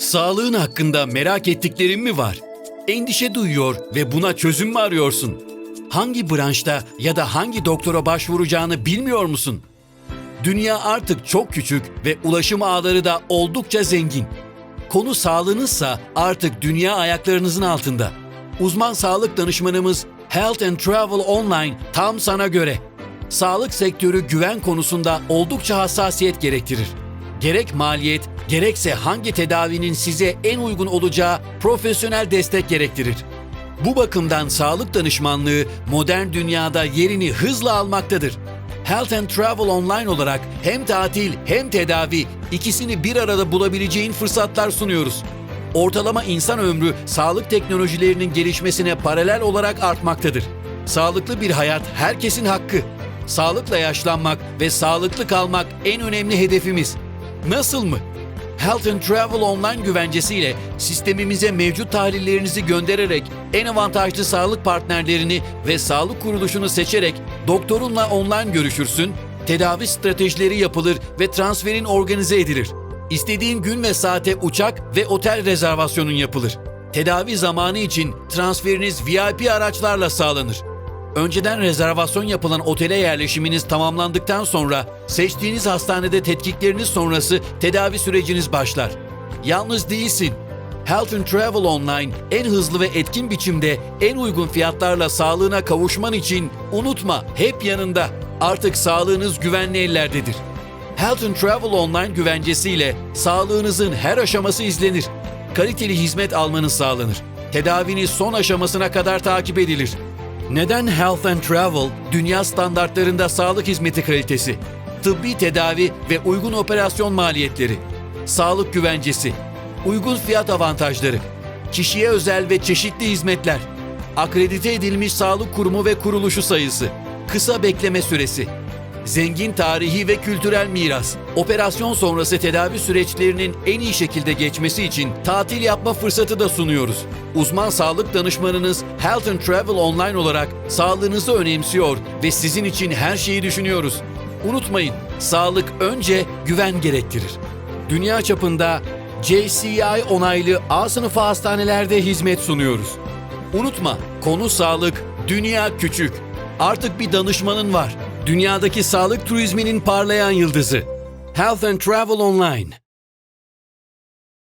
Sağlığın hakkında merak ettiklerin mi var? Endişe duyuyor ve buna çözüm mü arıyorsun? Hangi branşta ya da hangi doktora başvuracağını bilmiyor musun? Dünya artık çok küçük ve ulaşım ağları da oldukça zengin. Konu sağlığınızsa artık dünya ayaklarınızın altında. Uzman sağlık danışmanımız Health and Travel Online tam sana göre. Sağlık sektörü güven konusunda oldukça hassasiyet gerektirir. Gerek maliyet, gerekse hangi tedavinin size en uygun olacağı profesyonel destek gerektirir. Bu bakımdan sağlık danışmanlığı modern dünyada yerini hızla almaktadır. Health and Travel Online olarak hem tatil hem tedavi ikisini bir arada bulabileceğin fırsatlar sunuyoruz. Ortalama insan ömrü sağlık teknolojilerinin gelişmesine paralel olarak artmaktadır. Sağlıklı bir hayat herkesin hakkı. Sağlıkla yaşlanmak ve sağlıklı kalmak en önemli hedefimiz. Nasıl mı? Health and Travel Online güvencesiyle sistemimize mevcut tahlillerinizi göndererek en avantajlı sağlık partnerlerini ve sağlık kuruluşunu seçerek doktorunla online görüşürsün, tedavi stratejileri yapılır ve transferin organize edilir. İstediğin gün ve saate uçak ve otel rezervasyonun yapılır. Tedavi zamanı için transferiniz VIP araçlarla sağlanır. Önceden rezervasyon yapılan otele yerleşiminiz tamamlandıktan sonra seçtiğiniz hastanede tetkikleriniz sonrası tedavi süreciniz başlar. Yalnız değilsin. Health and Travel Online en hızlı ve etkin biçimde en uygun fiyatlarla sağlığına kavuşman için unutma hep yanında. Artık sağlığınız güvenli ellerdedir. Health and Travel Online güvencesiyle sağlığınızın her aşaması izlenir. Kaliteli hizmet almanız sağlanır. Tedaviniz son aşamasına kadar takip edilir. Neden Health and Travel dünya standartlarında sağlık hizmeti kalitesi, tıbbi tedavi ve uygun operasyon maliyetleri, sağlık güvencesi, uygun fiyat avantajları, kişiye özel ve çeşitli hizmetler, akredite edilmiş sağlık kurumu ve kuruluşu sayısı, kısa bekleme süresi, zengin tarihi ve kültürel miras, operasyon sonrası tedavi süreçlerinin en iyi şekilde geçmesi için tatil yapma fırsatı da sunuyoruz. Uzman sağlık danışmanınız Health and Travel Online olarak sağlığınızı önemsiyor ve sizin için her şeyi düşünüyoruz. Unutmayın, sağlık önce güven gerektirir. Dünya çapında JCI onaylı A sınıfı hastanelerde hizmet sunuyoruz. Unutma, konu sağlık, dünya küçük. Artık bir danışmanın var. Dünyadaki sağlık turizminin parlayan yıldızı. Health and Travel Online.